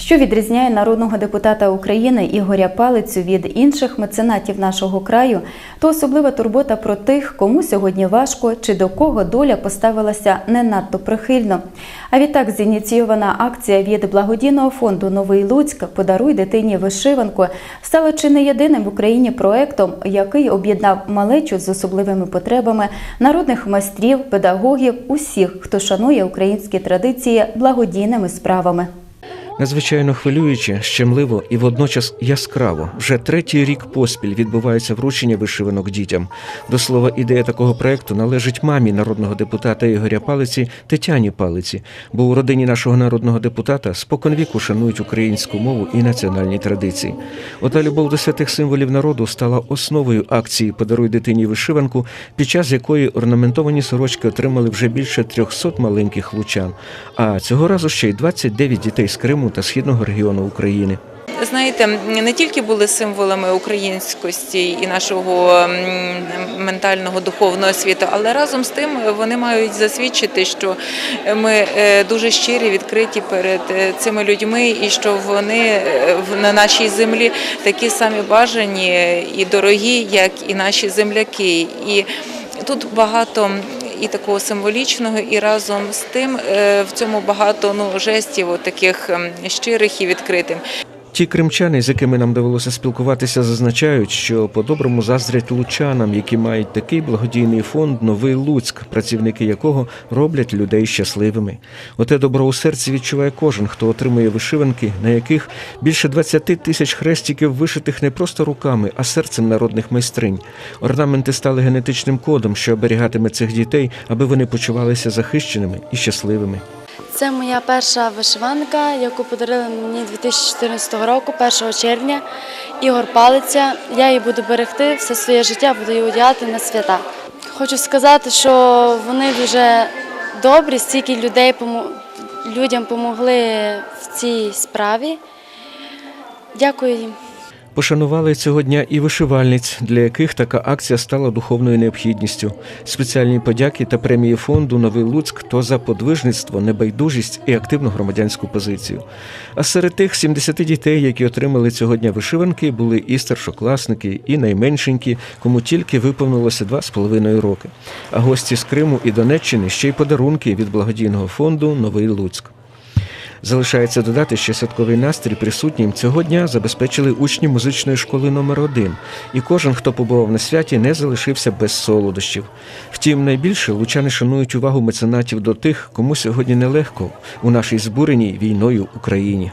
Що відрізняє народного депутата України Ігоря Палицю від інших меценатів нашого краю, то особлива турбота про тих, кому сьогодні важко чи до кого доля поставилася не надто прихильно. А відтак зініційована акція від благодійного фонду Новий Луцьк Подаруй дитині вишиванку стала чи не єдиним в Україні проектом, який об'єднав малечу з особливими потребами народних майстрів, педагогів, усіх, хто шанує українські традиції благодійними справами. Надзвичайно хвилююче, щемливо і водночас яскраво. Вже третій рік поспіль відбувається вручення вишиванок дітям. До слова, ідея такого проекту належить мамі народного депутата Ігоря Палиці Тетяні Палиці, бо у родині нашого народного депутата споконвіку шанують українську мову і національні традиції. Ота любов до святих символів народу стала основою акції Подаруй дитині вишиванку, під час якої орнаментовані сорочки отримали вже більше 300 маленьких лучан. А цього разу ще й 29 дітей з Криму та східного регіону України. Знаєте, не тільки були символами українськості і нашого ментального духовного світу, але разом з тим вони мають засвідчити, що ми е, дуже щирі, відкриті перед е, цими людьми, і що вони е, на нашій землі такі самі бажані і дорогі, як і наші земляки. І тут багато і такого символічного, і разом з тим е, в цьому багато ну жестів, таких ем, щирих і відкритих. Ті кримчани, з якими нам довелося спілкуватися, зазначають, що по-доброму заздрять лучанам, які мають такий благодійний фонд Новий Луцьк, працівники якого роблять людей щасливими. Оте добро у серці відчуває кожен, хто отримує вишиванки, на яких більше 20 тисяч хрестиків вишитих не просто руками, а серцем народних майстринь. Орнаменти стали генетичним кодом, що оберігатиме цих дітей, аби вони почувалися захищеними і щасливими. Це моя перша вишиванка, яку подарили мені 2014 року, 1 червня. Ігор Палиця. Я її буду берегти все своє життя, буду її одягати на свята. Хочу сказати, що вони дуже добрі, стільки людей людям допомогли в цій справі. Дякую їм. Пошанували цього дня і вишивальниць, для яких така акція стала духовною необхідністю. Спеціальні подяки та премії фонду Новий Луцьк то за подвижництво, небайдужість і активну громадянську позицію. А серед тих 70 дітей, які отримали цього дня вишиванки, були і старшокласники, і найменшенькі, кому тільки виповнилося два з половиною роки. А гості з Криму і Донеччини ще й подарунки від благодійного фонду Новий Луцьк. Залишається додати, що святковий настрій присутнім цього дня забезпечили учні музичної школи номер 1 і кожен, хто побував на святі, не залишився без солодощів. Втім, найбільше лучани шанують увагу меценатів до тих, кому сьогодні нелегко у нашій збуреній війною Україні.